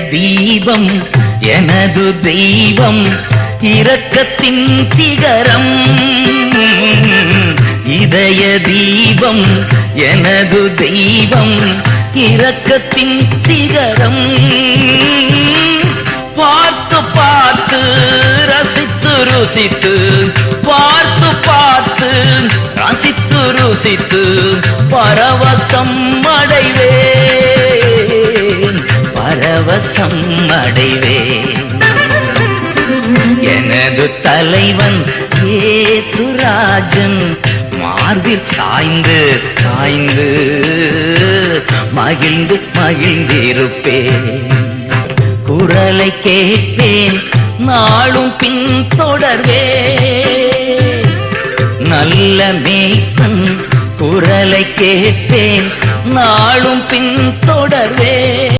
தீபம் எனது தெய்வம் இரக்கத்தின் சிகரம். இதய தீபம் எனது தெய்வம் இரக்கத்தின் சிகரம். பார்த்து பார்த்து ரசித்து ருசித்து பார்த்து பார்த்து ரசித்து ருசித்து பரவசம் அடைவே அடைவேன். எனது தலைவன் ஏசுராஜன் மார்பில் சாய்ந்து சாய்ந்து மகிழ்ந்து மகிழ்ந்திருப்பேன். குரலை கேட்பேன் நாளும் பின் தொடர்வேன். நல்ல மேய்ப்பன் குரலை கேட்பேன் நாளும் பின் தொடர்வேன்.